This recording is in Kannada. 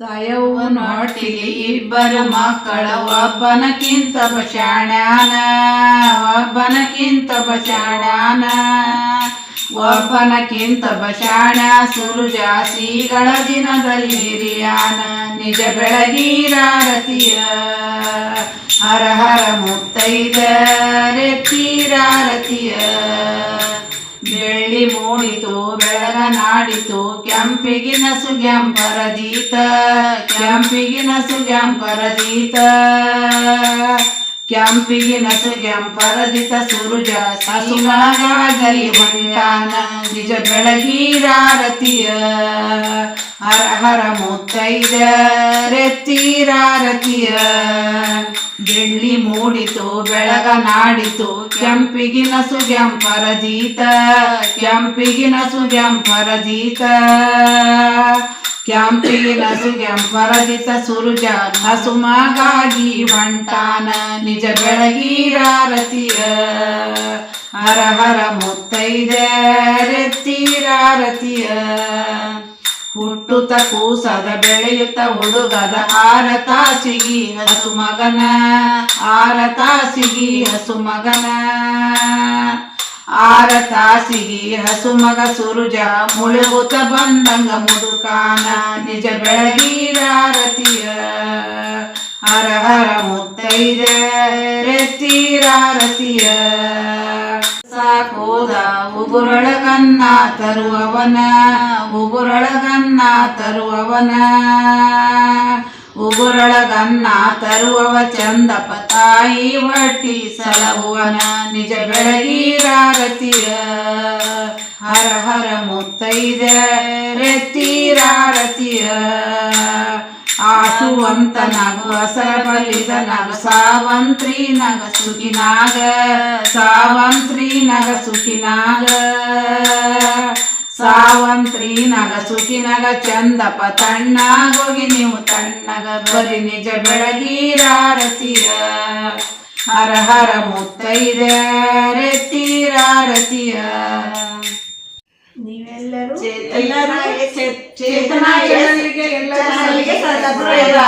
ತಾಯವ್ವನೊಟ್ಟಿಗೆ ಇಬ್ಬರು ಮಕ್ಕಳ ಒಬ್ಬನಕ್ಕಿಂತ ಬಶಾಣ್ಯಾನ ಒಬ್ಬನಕ್ಕಿಂತ ಬಶಾಣ್ಯಾನ ಒಬ್ಬನಕ್ಕಿಂತ ಬಶಾಣ ಸುರುಜಾಸಿಗಳ ದಿನದಲ್ಲಿ ಹಿರಿಯಾನ, ನಿಜ ಬೆಳಗೀರಾರತಿಯ ಹರ ಹರ ಮುತ್ತೈದರೆ ತೀರಾರತಿಯ ಬೆಳ್ಳಿ ಮೂಡಿತು ನಾಡಿತು. ಕೆಂಪಿಗಿನ ಸುಗ್ಯಾಂಪರದೀತ ಕೆಂಪಿಗಿನ ಸುಗ್ಯಾಂಪರದೀತ ಕೆಂಪಿಗಿನ ಸುಗ್ಯಾಂಪರದಿತ ಸುರುಜ ಸಸುಮಳಗಾಗಲಿ ಹೊಂಟಾನ. ನಿಜ ಬೆಳಗೀರಾರತಿಯ ಹರ ಹರ ಮುತ್ತೈದ ಮೂಡಿತು ಬೆಳಗ ನಾಡಿತು, ಕೆಂಪಿಗಿನ ಸುಗ್ಯಾಂಪರದೀತ ಕೆಂಪಿಗಿನ ಸುಗ್ಯಾಂಪರದೀತ ಕೆಂಪಿಗಿನ ಸುಗ್ಯಾಂಪರದಿತ ಸುರುಜ, ಹಸುಮಗಾಗಿ ಬಂಟಾನ, ನಿಜ ಬೆಳಗೀರಾರತಿಯ ಹರ ಹರ ಮುತ್ತೈದ ರೆತ್ತೀರಾರತಿಯ ಹುಟ್ಟುತ್ತ ಕೂಸದ ಬೆಳೆಯುತ್ತ ಹುಡುಗದ ಆರ ತಾಸಿಗಿ ಹಸು ಮಗನ ಆರ ತಾಸಿಗಿ ಹಸು ಮಗನ ಆರ ತಾಸಿಗಿ ಹಸು ಮಗ ಸುರುಜ ಮುಳುಗುತ್ತ ಬಂದಂಗ ಮುದುಕಾನ, ನಿಜ ಬೆಳಗೀರಾರತಿಯ ಹರ ಹರ ಮುತ್ತೈದ ರೆತ್ತೀರಾರತಿಯ ಸಾಕೋದ ಉಗುರೊಳಗನ್ನ ತರುವವನ ಉಗುರೊಳಗನ್ನ ತರುವವನ. ಉಗುರೊಳಗನ್ನ ತರುವವ ಚಂದಪ ತಾಯಿ ಒಟ್ಟಿ ಸಲಹುವನ, ನಿಜ ಬೆಳಗೀರಾರತಿಯ ಹರ ಹರ ಮುತ್ತೈದ ರೆತ್ತೀರಾರತಿಯ ಆಶುವಂತ ನಗು ಹಸರ ಬಲಿದ ನಗ, ಸಾವಂತ್ರಿ ನಗ ಸುಖಿನಾಗ, ಸಾವಂತ್ರಿ ನಗ ಸುಖಿನಾಗ ಸಾವಂತ್ರಿ ನಗ ಸುಖಿನಗ ಚಂದಪ ತಣ್ಣಾಗೋಗಿ ನೀವು ತಣ್ಣಗ ಬರಿ ನಿಜ ಬೆಳಗೀರಾರತಿಯ ಹರ ಹರ ಮುತ್ತೈದ ರೆತ್ತೀರಾರತಿಯ ನೀವೆಲ್ಲರೂ ಎಲ್ಲರೂ ಚೇತನಾ ಎಲ್ಲರಿಗೆ ಎಲ್ಲರಿಗೆ ಸದಾ